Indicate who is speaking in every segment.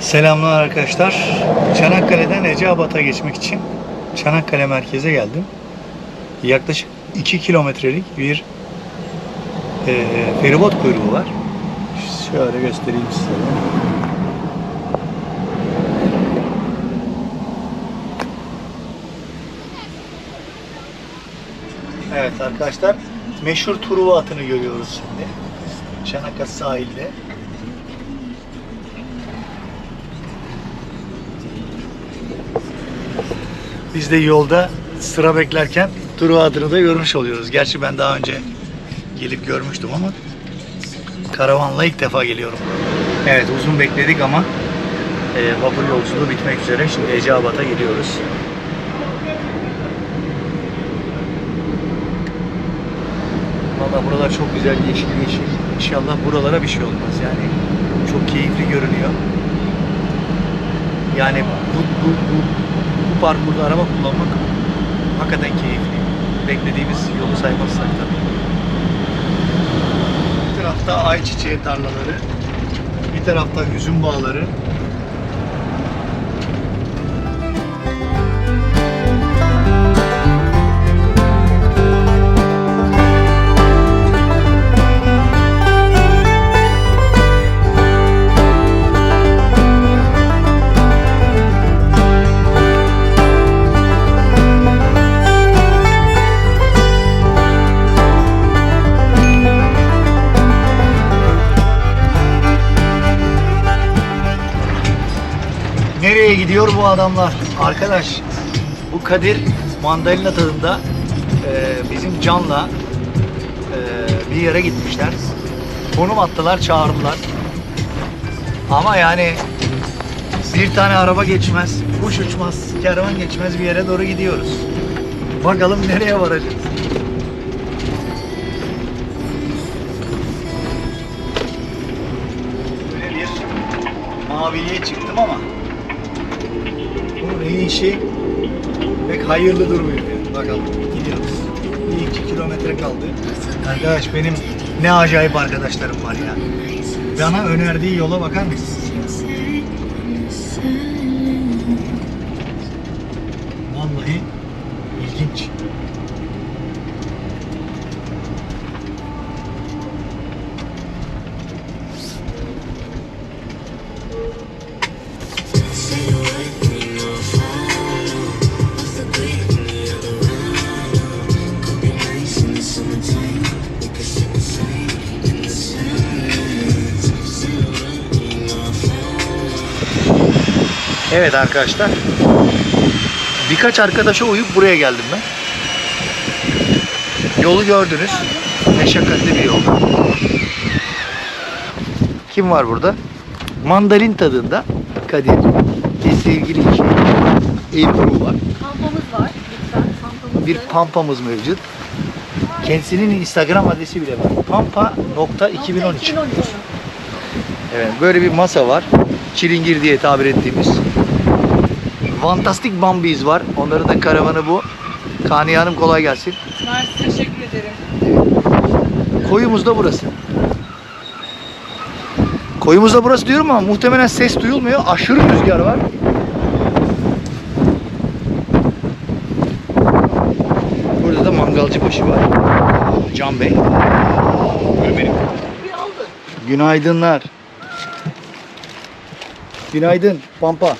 Speaker 1: Selamlar arkadaşlar. Çanakkale'den Eceabat'a geçmek için Çanakkale merkeze geldim. Yaklaşık 2 kilometrelik bir eee, feribot kuyruğu var. Şöyle göstereyim size. Evet arkadaşlar meşhur Truva atını görüyoruz şimdi. Çanakkale sahilde. Biz de yolda sıra beklerken Truva adını da görmüş oluyoruz. Gerçi ben daha önce gelip görmüştüm ama karavanla ilk defa geliyorum. Evet uzun bekledik ama e, vapur yolculuğu bitmek üzere. Şimdi Eceabat'a gidiyoruz. Valla buralar çok güzel yeşil yeşil. İnşallah buralara bir şey olmaz yani. Çok keyifli görünüyor. Yani bu, bu, bu, bu parkurda araba kullanmak hakikaten keyifli. Beklediğimiz yolu saymazsak tabii. Bir tarafta ayçiçeği tarlaları, bir tarafta üzüm bağları. Adamlar? Arkadaş bu Kadir mandalina tadında e, bizim Can'la e, bir yere gitmişler. Konum attılar, çağırdılar. Ama yani bir tane araba geçmez, kuş uçmaz, kervan geçmez bir yere doğru gidiyoruz. Bakalım nereye varacağız? Maviliğe çıktım ama bu neyin işi pek hayırlı durmuyor. Yani. Bakalım gidiyoruz. Bir iki kilometre kaldı. Arkadaş benim ne acayip arkadaşlarım var ya. Bana önerdiği yola bakar mısın? Vallahi ilginç. Evet arkadaşlar. Birkaç arkadaşa uyup buraya geldim ben. Yolu gördünüz. Meşakkatli bir yol. Kim var burada? Mandalin tadında Kadir ve sevgili eşi Ebru var.
Speaker 2: Kampamız var. Lütfen kampamızı.
Speaker 1: Bir pampamız mevcut. Kendisinin Instagram adresi bile var. Pampa.2013
Speaker 2: 2013.
Speaker 1: Evet, böyle bir masa var. Çilingir diye tabir ettiğimiz. Fantastik Bambiz var. Onların da karavanı bu. Kaniye Hanım kolay gelsin.
Speaker 2: Mersi teşekkür ederim.
Speaker 1: Koyumuz da burası. Koyumuz da burası diyorum ama muhtemelen ses duyulmuyor. Aşırı rüzgar var. Burada da mangalcı başı var. Can Bey. Böyle benim. Günaydınlar. Günaydın Pampa.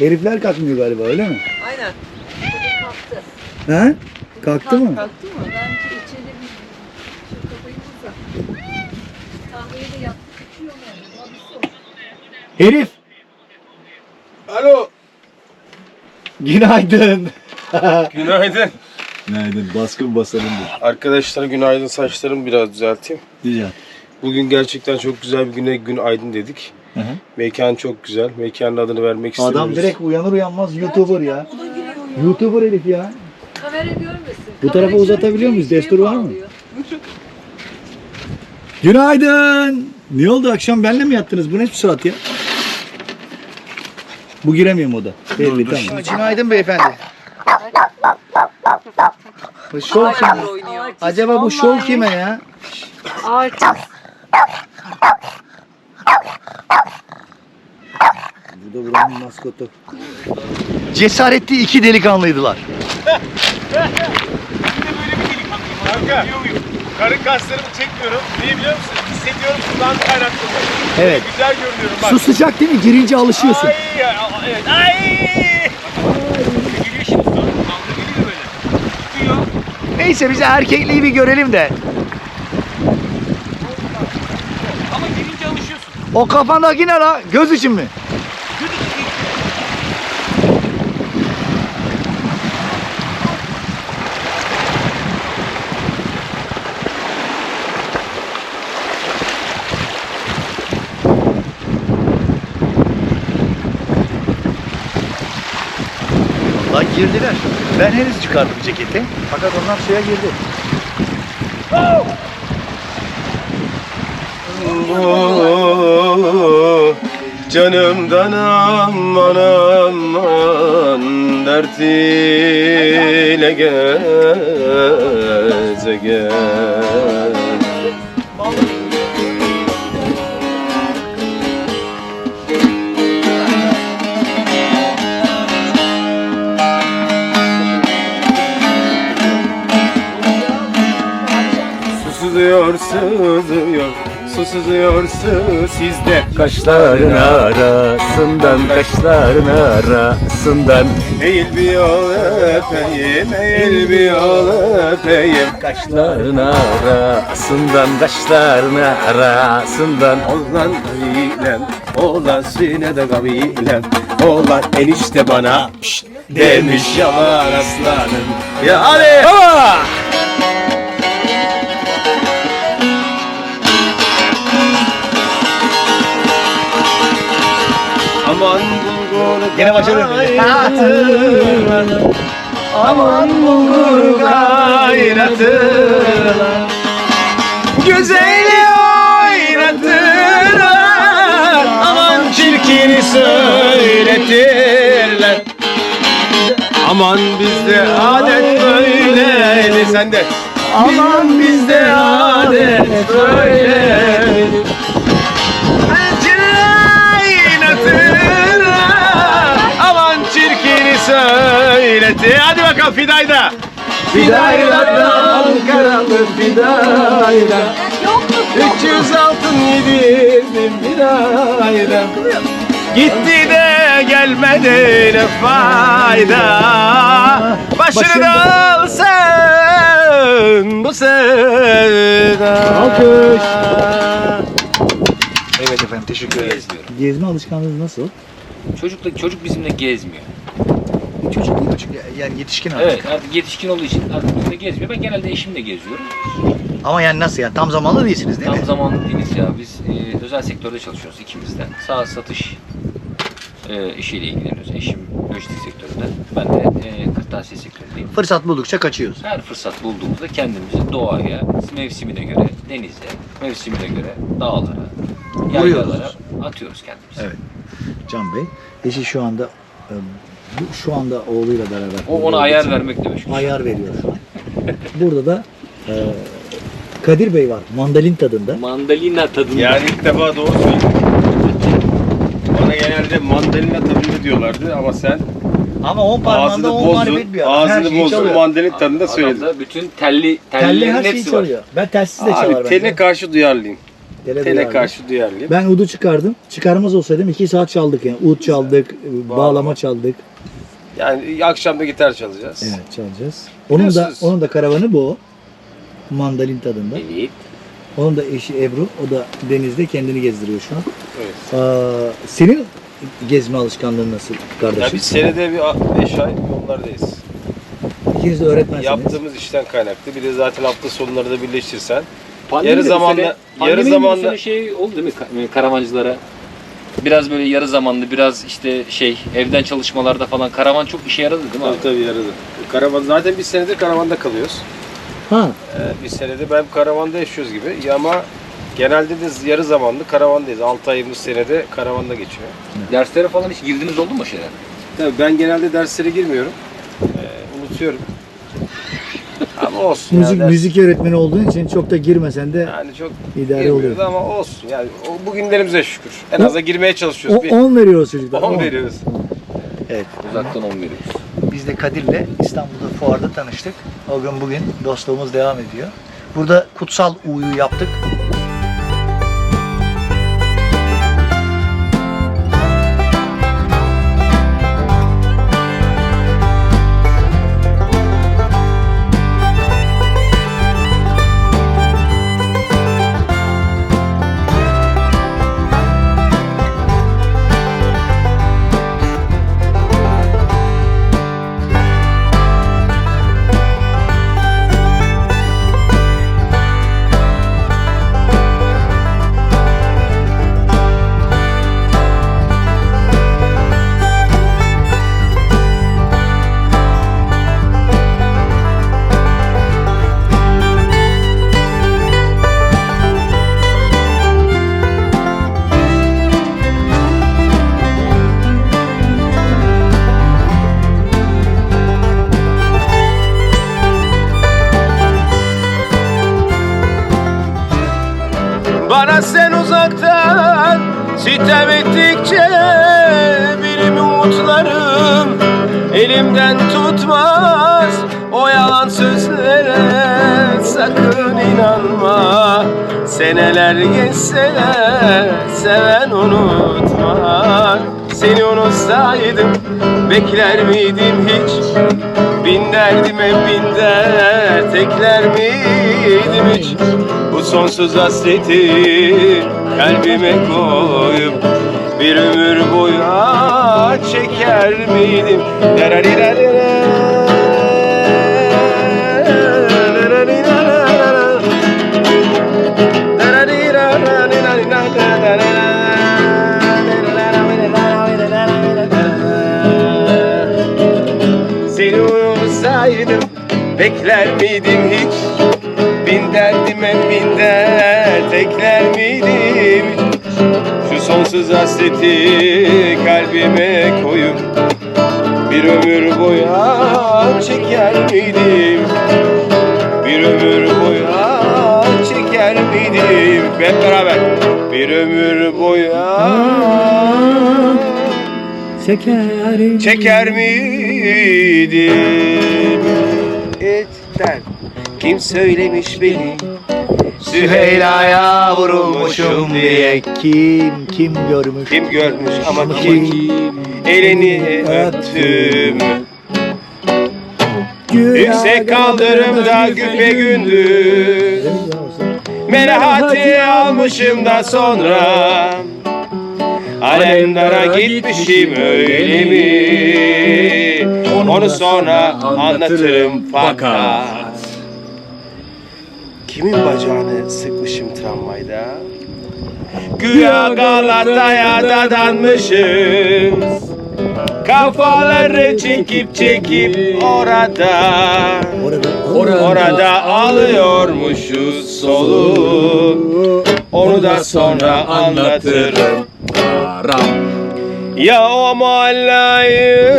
Speaker 1: Herifler kalkmıyor galiba öyle mi?
Speaker 2: Aynen. Çocuk kalktı.
Speaker 1: He? Kalktı mı?
Speaker 2: Kalktı mı? Bence içeri bir şu kafayı vursa. Kahveyi de yaptık. İçiyor mu? Sor.
Speaker 1: Herif.
Speaker 3: Alo.
Speaker 1: Günaydın.
Speaker 3: Günaydın.
Speaker 1: Günaydın. Baskın basalımdır.
Speaker 3: Arkadaşlar günaydın saçlarımı biraz düzelteyim.
Speaker 1: Güzel.
Speaker 3: Bugün gerçekten çok güzel bir güne gün aydın dedik.
Speaker 1: Hı hı.
Speaker 3: Mekan çok güzel. Mekanın adını vermek istemiyoruz.
Speaker 1: Adam direkt uyanır uyanmaz YouTuber ya. YouTuber herif ya.
Speaker 2: Kamera görmesin.
Speaker 1: Bu tarafa uzatabiliyor muyuz? Destur var mı? Günaydın. Ne oldu akşam benle mi yattınız? Bu ne surat ya? Bu giremiyorum o da. Belli tamam. Günaydın beyefendi. Bu şov kim? Acaba bu şov kime ya?
Speaker 2: Artist.
Speaker 4: Buranın maskotu.
Speaker 1: Cesaretli iki delikanlıydılar.
Speaker 3: Kanka, karın kaslarımı çekmiyorum. Niye biliyor musun? Hissediyorum sudan kaynaklı.
Speaker 1: Evet.
Speaker 3: Güzel görünüyorum bak.
Speaker 1: Su sıcak değil mi? Girince alışıyorsun.
Speaker 3: Ay, evet. Ay! Geliyor şimdi su. Dalga geliyor böyle. Tutuyor.
Speaker 1: Neyse bize erkekliği bir görelim de.
Speaker 3: Ama gelince alışıyorsun.
Speaker 1: O kafandaki ne la? Göz için mi? Lan girdiler. Ben henüz çıkardım ceketi. Fakat onlar suya girdi.
Speaker 3: Oh, canımdan aman aman dert ile gezegen. Susuyor, sızıyor, susuzluyor sizde.
Speaker 5: Kaşların arasından, kaşların arasından.
Speaker 3: Eğil bir yol öpeyim, eğil bir yol öpeyim.
Speaker 5: Kaşların arasından, kaşların arasından.
Speaker 3: Oğlan kabilem, oğlan sinede kabilem Oğlan enişte bana şşt! demiş yalan aslanım. Ya hadi! Aman bulgur
Speaker 1: Gene
Speaker 3: kaynatır. Aman bulgur kaynatır. Güzeli oynatırlar Aman çirkini söyletirler. Aman bizde adet böyleydi. Sende Aman bizde adet böyleydi söyletti Hadi bakalım Fidayda Fidayda Ankaralı Fidayda 300 altın yedirdim Fidayda Gitti de gelmedi ne fayda Başını da alsın bu sevda
Speaker 1: Alkış. Evet efendim teşekkür ederiz.
Speaker 4: Gezme alışkanlığı nasıl?
Speaker 6: Çocukla çocuk bizimle gezmiyor.
Speaker 1: Çocuk değil mi? Çünkü yani yetişkin artık.
Speaker 6: Evet artık yetişkin olduğu için artık bizimle gezmiyor. Ben genelde eşimle geziyorum.
Speaker 1: Ama yani nasıl ya? Tam zamanlı değilsiniz değil
Speaker 6: Tam
Speaker 1: mi?
Speaker 6: zamanlı değiliz ya. Biz e, özel sektörde çalışıyoruz ikimiz de. Sağ satış e, işiyle ilgileniyoruz. Eşim lojistik sektöründe. Ben de e, kırtasiye sektöründeyim.
Speaker 1: Fırsat buldukça kaçıyoruz.
Speaker 6: Her fırsat bulduğumuzda kendimizi doğaya, mevsimine göre, denize, mevsimine göre dağlara,
Speaker 1: Vuruyoruz.
Speaker 6: yaylalara atıyoruz kendimizi.
Speaker 1: Evet. Can Bey, eşi şu anda e, bu şu anda oğluyla beraber.
Speaker 6: O ona ayar vermekle meşgul.
Speaker 1: ayar veriyor şu an. Burada da e, Kadir Bey var. Mandalin tadında.
Speaker 6: Mandalina tadında.
Speaker 3: Yani ilk defa doğru söyledin. Bana genelde mandalina tadında diyorlardı ama sen
Speaker 1: Ama 10
Speaker 3: ağzını
Speaker 1: parmağında 10
Speaker 3: bozdun,
Speaker 1: marifet bir adam.
Speaker 3: Ağzını bozdun
Speaker 1: çalıyor.
Speaker 3: mandalina tadında söyledin.
Speaker 6: Adamda bütün telli,
Speaker 1: Telli her şeyi
Speaker 6: hepsi var.
Speaker 1: çalıyor. Ben telsiz de çalar
Speaker 3: Abi tele karşı duyarlıyım.
Speaker 1: Tele
Speaker 3: Tele
Speaker 1: duyarlı.
Speaker 3: karşı duyarlıyım.
Speaker 4: Ben udu çıkardım. Çıkarmaz olsaydım 2 saat çaldık yani. Ud çaldık, bağlama çaldık.
Speaker 3: Yani akşam da gitar çalacağız.
Speaker 4: Evet çalacağız. Onun da
Speaker 3: Biliyorsunuz.
Speaker 4: onun da karavanı bu. Mandalin tadında.
Speaker 6: Evet.
Speaker 4: Onun da eşi Ebru. O da denizde kendini gezdiriyor şu an.
Speaker 3: Evet.
Speaker 4: Aa, senin gezme alışkanlığın nasıl kardeşim?
Speaker 3: Ya biz senede bir 5 ay yollardayız.
Speaker 4: İkiniz de öğretmensiniz.
Speaker 3: Yaptığımız işten kaynaklı. Bir de zaten hafta sonları da birleştirsen.
Speaker 6: Pandemi
Speaker 3: Yarı
Speaker 6: de bu sene-
Speaker 3: yarı
Speaker 6: pandeminin bu
Speaker 3: zamanlı-
Speaker 6: sene şey oldu değil mi ka- karavancılara? Biraz böyle yarı zamanlı, biraz işte şey evden çalışmalarda falan karavan çok işe yaradı değil mi abi?
Speaker 3: Tabii tabii yaradı. Karavan zaten bir senedir karavanda kalıyoruz.
Speaker 4: Ha,
Speaker 3: Ee, bir senedir ben karavanda yaşıyoruz gibi. Ya ama genelde de yarı zamanlı karavandayız. 6 ayımız senede karavanda geçiyor.
Speaker 6: Derslere falan hiç girdiniz oldu mu şeyler?
Speaker 3: Tabii ben genelde derslere girmiyorum. Ee, unutuyorum. Ama olsun
Speaker 4: Müzik
Speaker 3: ya. ders-
Speaker 4: müzik öğretmeni olduğun için çok da girmesen de
Speaker 3: Yani çok
Speaker 4: idare oluyor.
Speaker 3: ama olsun. Yani o bugünlerimize şükür. En azından girmeye çalışıyoruz. Bir
Speaker 4: 10 veriyoruz çocuklar.
Speaker 3: 10
Speaker 4: on.
Speaker 3: veriyoruz.
Speaker 1: Evet.
Speaker 6: Uzaktan 10 veriyoruz.
Speaker 1: Biz de Kadir'le İstanbul'da fuarda tanıştık. O gün bugün dostluğumuz devam ediyor. Burada kutsal U'yu yaptık.
Speaker 3: Bana sen uzaktan sitem ettikçe benim umutlarım elimden tutmaz. O yalan sözlere sakın inanma. Seneler geçse de seven unutma. Seni unutsaydım bekler miydim hiç? Bin derdime bin dert ekler miydim hiç sonsuz hasreti kalbime koyup bir ömür boyu çeker miydim? Seni unutsaydım bekler miydim hiç? Bin derdime bin dert ekler miydim? Şu sonsuz hasreti kalbime koyup Bir ömür boyu çeker miydim? Bir ömür boyu çeker miydim? Hep beraber Bir ömür boyu
Speaker 4: Şekerim.
Speaker 3: çeker miydim? Etten kim söylemiş beni? Süheyla'ya vurulmuşum diye.
Speaker 1: Kim kim görmüş?
Speaker 3: Kim görmüş ama kim?
Speaker 1: kim?
Speaker 3: elini öptüm. Yüksek kaldırımda güpe gündüz Melahati almışım da sonra Alemdara gitmişim öyle mi? Onu sonra anlatırım fakat. Kimin bacağını sıkmışım tramvayda? Güya Galata'ya dadanmışım. Kafaları çekip çekip orada.
Speaker 4: Orada.
Speaker 3: Orada alıyormuşuz solu. Onu da sonra anlatırım
Speaker 5: Aram.
Speaker 3: Ya o mahallayı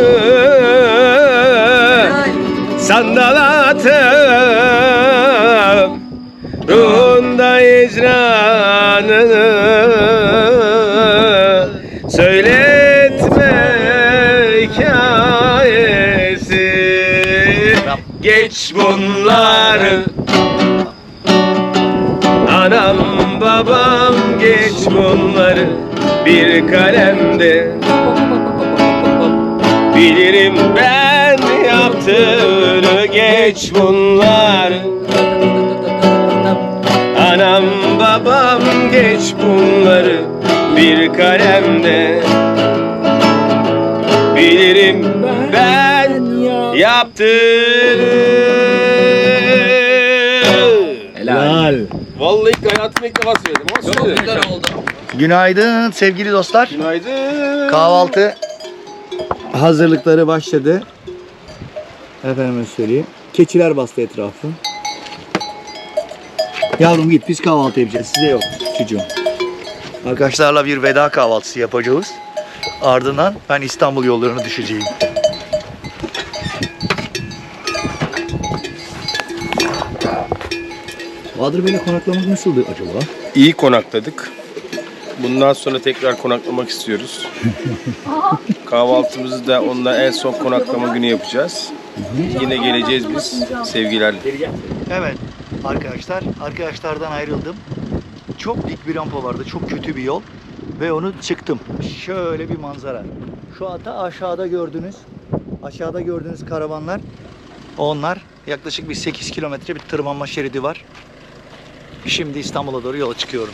Speaker 3: Sandal atıp Ruhunda icranını Söyletme hikayesi Geç bunları Anam babam Bir kalemde. Bilirim ben yaptığını geç bunları Anam babam geç bunları bir kalemde. Bilirim ben yaptığını.
Speaker 5: Helal.
Speaker 3: Vallahi ilk hayatımda ilk defa söyledim ama Çok güzel oldu.
Speaker 1: Günaydın sevgili dostlar.
Speaker 3: Günaydın.
Speaker 1: Kahvaltı
Speaker 4: Hazırlıkları başladı. Efendime söyleyeyim. Keçiler bastı etrafı. Yavrum git biz kahvaltı yapacağız. Size yok çocuğum.
Speaker 1: arkadaşlarla bir veda kahvaltısı yapacağız. Ardından ben İstanbul yollarına düşeceğim.
Speaker 4: Bahadır Bey'le konaklamak nasıldı acaba?
Speaker 3: İyi konakladık. Bundan sonra tekrar konaklamak istiyoruz. Kahvaltımızı da onunla en son konaklama günü yapacağız. Yine geleceğiz biz sevgilerle.
Speaker 1: Evet arkadaşlar, arkadaşlardan ayrıldım. Çok dik bir rampa vardı, çok kötü bir yol ve onu çıktım. Şöyle bir manzara. Şu anda aşağıda gördüğünüz, aşağıda gördüğünüz karavanlar, onlar yaklaşık bir 8 kilometre bir tırmanma şeridi var. Şimdi İstanbul'a doğru yola çıkıyorum.